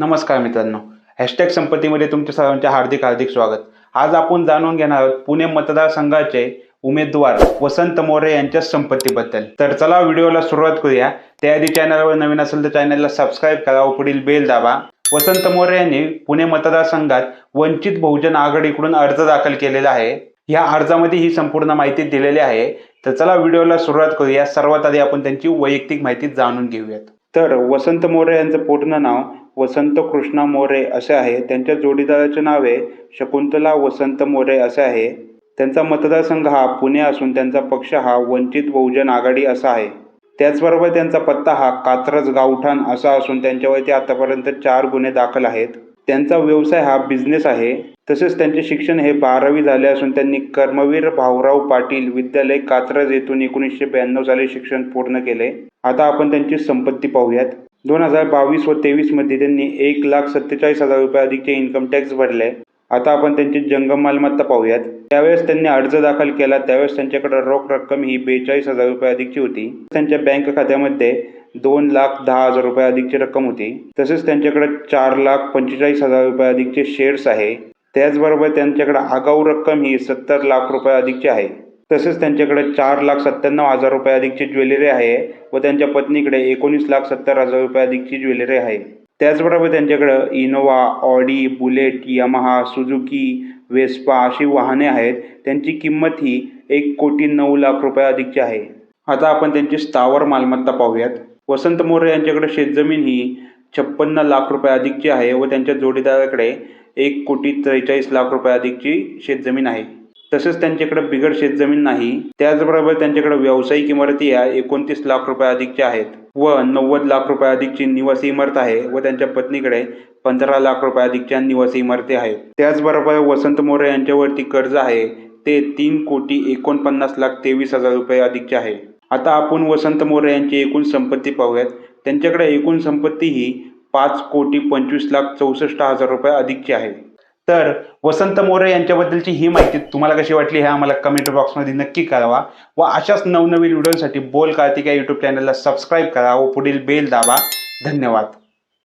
नमस्कार मित्रांनो. हॅशटॅग संपत्तीमध्ये तुमच्या सर्वांचे हार्दिक हार्दिक स्वागत. आज आपण जाणून घेणार आहोत पुणे मतदारसंघाचे उमेदवार वसंत मोरे यांच्या संपत्तीबद्दल. तर चला व्हिडिओला सुरुवात करूया. त्याआधी चॅनलवर नवीन असेल तर चॅनलला सबस्क्राईब करा व पुढील बेल दाबा. वसंत मोरे यांनी पुणे मतदारसंघात वंचित बहुजन आघाडीकडून अर्ज दाखल केलेला आहे. या अर्जामध्ये ही संपूर्ण माहिती दिलेली आहे. तर चला व्हिडिओला सुरुवात करूया. सर्वात आधी आपण त्यांची वैयक्तिक माहिती जाणून घेऊयात. तर वसंत मोरे यांचं पूर्ण नाव वसंत कृष्णा मोरे असे आहे. त्यांच्या जोडीदाराचे नाव आहे शकुंतला वसंत मोरे असे आहे. त्यांचा मतदारसंघ हा पुणे असून त्यांचा पक्ष हा वंचित बहुजन आघाडी असा आहे. त्याचबरोबर त्यांचा पत्ता हा कात्रज गावठाण असा असून त्यांच्यावरती आतापर्यंत चार गुन्हे दाखल आहेत. त्यांचा व्यवसाय हा बिझनेस आहे. तसेच त्यांचे शिक्षण हे बारावी झाले असून त्यांनी कर्मवीर भाऊराव पाटील विद्यालय कात्रज येथून एकोणीसशे ब्याण्णव साली शिक्षण पूर्ण केले. आता आपण त्यांची संपत्ती पाहूयात. दोन हजार बावीस व तेवीसमध्ये त्यांनी एक लाख सत्तेचाळीस हजार रुपये अधिकचे इन्कम टॅक्स भरले. आता आपण त्यांची जंगम मालमत्ता पाहूयात. त्यावेळेस त्यांनी अर्ज दाखल केला त्यावेळेस त्यांच्याकडे रोख रक्कम ही बेचाळीस हजार रुपये अधिकची होती. त्यांच्या बँक खात्यामध्ये दोन लाख दहा हजार रुपये अधिकची रक्कम होती. तसेच त्यांच्याकडे चार लाख पंचेचाळीस हजार रुपये अधिकचे शेअर्स आहे. त्याचबरोबर त्यांच्याकडे आगाऊ रक्कम ही सत्तर लाख रुपये अधिकची आहे. तसेच त्यांच्याकडे चार लाख सत्त्याण्णव हजार रुपये अधिकची ज्वेलरी आहे व त्यांच्या पत्नीकडे एकोणीस लाख सत्तर हजार रुपये अधिकची ज्वेलरी आहे. त्याचबरोबर त्यांच्याकडं Innova Audi Bullet Yamaha Suzuki Vespa अशी वाहने आहेत. त्यांची किंमत ही एक कोटी नऊ लाख रुपये अधिकची आहे. आता आपण त्यांची स्थावर मालमत्ता पाहूयात. वसंत मोरे यांच्याकडे शेतजमीन ही छप्पन्न लाख रुपये अधिकची आहे व त्यांच्या जोडीदाराकडे एक कोटी त्रेचाळीस लाख रुपये अधिकची शेतजमीन आहे. तसेच त्यांच्याकडे बिगड शेतजमीन नाही. त्याचबरोबर त्यांच्याकडे व्यावसायिक इमारती या एकोणतीस लाख रुपये अधिकच्या आहेत व नव्वद लाख रुपये अधिकची निवासी इमारत आहे व त्यांच्या पत्नीकडे पंधरा लाख रुपये अधिकच्या निवासी इमारती आहेत. त्याचबरोबर वसंत मोरे यांच्यावरती कर्ज आहे. ते तीन कोटी एकोणपन्नास लाख तेवीस हजार रुपये अधिकचे आहे. आता आपण वसंत मोरे यांची एकूण संपत्ती पाहूयात. त्यांच्याकडे एकूण संपत्ती ही पाच कोटी पंचवीस लाख चौसष्ट हजार रुपये अधिकची आहे. तर वसंत मोरे यांच्याबद्दलची ही माहिती तुम्हाला कशी वाटली हे आम्हाला कमेंट बॉक्समध्ये नक्की कळवा. व अशाच नवनवीन व्हिडिओसाठी बोल कार्तिक या यूट्यूब चॅनलला सबस्क्राईब करा व पुढील बेल दाबा. धन्यवाद.